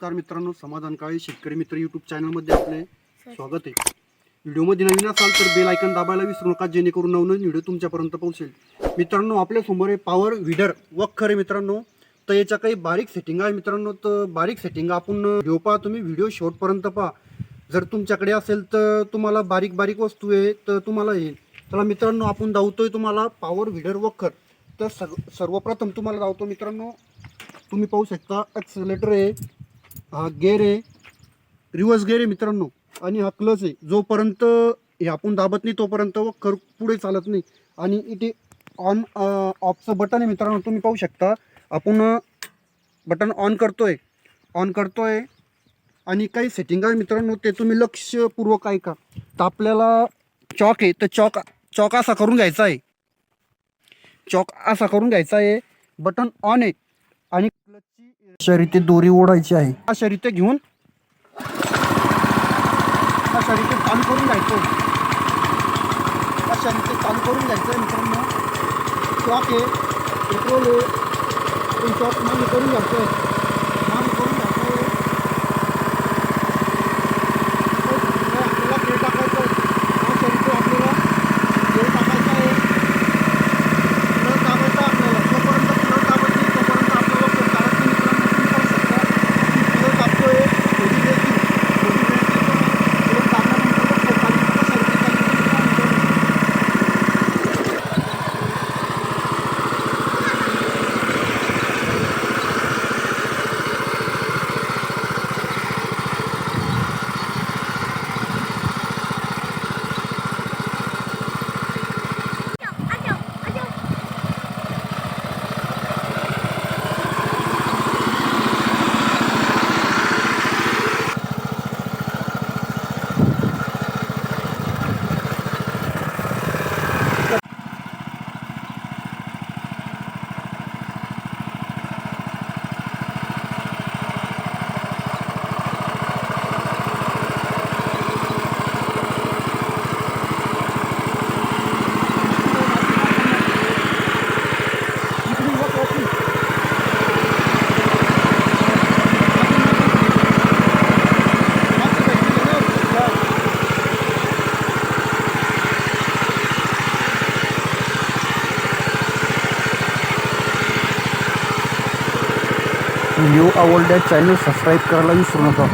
नमस्कार मित्रांनो समाधान काळे शेतकरी मित्र यूट्यूब चॅनलमध्ये आपले स्वागत आहे. व्हिडिओमध्ये नवीन असाल तर बेल आयकन दाबायला विसरू नका जेणेकरून नवनवीन व्हिडिओ तुमच्यापर्यंत पोहोचेल. मित्रांनो आपल्यासमोर आहे पॉवर विडर वखर आहे मित्रांनो तर याच्या काही बारीक सेटिंग आहे मित्रांनो तर बारीक सेटिंग आपण घेऊ पहा तुम्ही व्हिडिओ शेवटपर्यंत पहा. जर तुमच्याकडे असेल तर तुम्हाला बारीक बारीक वस्तू आहे तर तुम्हाला येईल. चला मित्रांनो आपण धावतोय तुम्हाला पॉवर विडर वखर तर सर्व सर्वप्रथम तुम्हाला धावतो मित्रांनो. तुम्ही पाहू शकता ॲक्सिलेटर आहे. हा गेअर आहे. रिव्हर्स गेअर आहे मित्रांनो. आणि हा क्लच आहे. जोपर्यंत हे आपण दाबत नाही तोपर्यंत व कर पुढे चालत नाही. आणि इथे ऑन ऑफचं बटन आहे मित्रांनो तुम्ही पाहू शकता. आपण बटन ऑन करतोय. ऑन करतोय. आणि काही सेटिंग आहे मित्रांनो ते तुम्ही लक्षपूर्वक ऐका. तर आपल्याला चॉक आहे तर चॉक चॉक असा करून घ्यायचा आहे. चॉक असा करून घ्यायचा आहे. बटन ऑन आहे. आणि क्लच शरीते दोरी ओढायची आहे. हा शरीते घेऊन हा शरीते चालू करून घ्यायचं. हा शरीते चालू करून जायचं आहे मित्रांनो. शॉक आहे. पेट्रोल आहे. शॉक चॉक मागे करून घ्यायचं आहे मागे करून घ्यायचं आहे आपल्याला तेल टाकायचं आहे हा शरीते आपल्याला तेल टाकायचं आहे प्लस दाबायचा आपल्याला जोपर्यंत प्लस दाबत नाही तोपर्यंत आपल्याला खूप चालत नाही मित्रांनो तुम्ही पाहू शकता प्लस दाबतोय थोडी वेळ थोडी वेळ प्लस दाबल्यानंतर खूप खाली सर्किट चालू मित्रांनो इकडून वर वरती. मागचं साईडने गेलं. बस. व्हिडिओ आवडल्यास चॅनल सबस्क्राईब करायला विसरू नका.